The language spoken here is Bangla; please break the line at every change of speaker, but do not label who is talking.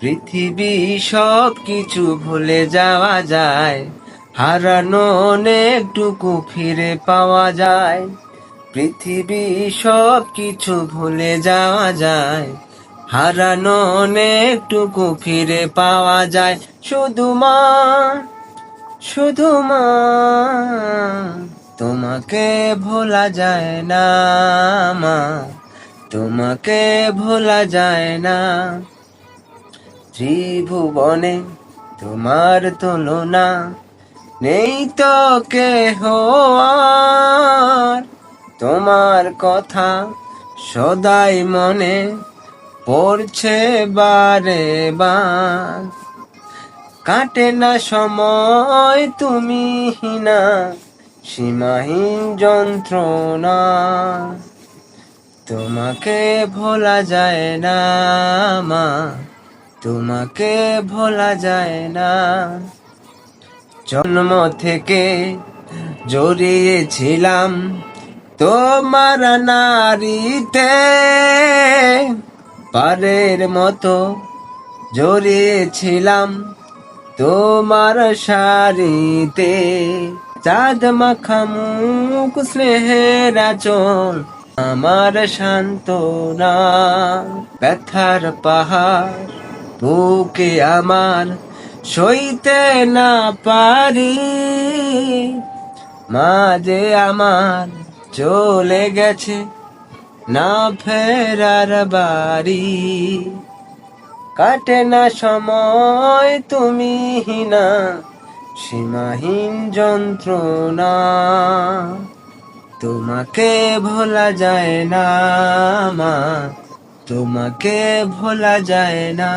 পৃথিবী সব কিছু ভুলে যাওয়া যায়। হারানো অনেকটুকু ফিরে পাওয়া যায়। পৃথিবী সব কিছু ভুলে যাওয়া যায়। হারানো অনেকটুকু ফিরে পাওয়া যায়। শুধু মা শুধু মা, তোমাকে ভোলা যায় না মা, তোমাকে ভোলা যায় না। ত্রিভুবনে তোমার তুলনা নেই তো কেহ তোমার কথা সদাই মনে পড়ছে বারে বার। কাটে না সময় তুমি না সীমাহীন যন্ত্রণা। তোমাকে ভোলা যায় না মা তোমাকে ভোলা যায় না। জন্ম থেকে জড়িয়েছিলাম তোমার নারীতে। পারের মতো জড়িয়েছিলাম তোমার শাড়িতে। চাঁদ মাখা মুখ, স্নেহের আচল, আমার শান্তনা ব্যথার পাহাড়। বুকে আমার সইতে না পারি। মাঝে আমার চলে গেছে না ফেরার বাড়ি। কাটে না সময় তুমি না সীমাহীন যন্ত্রণা। তোমাকে ভোলা যায় না মা তোমাকে ভোলা যায় না।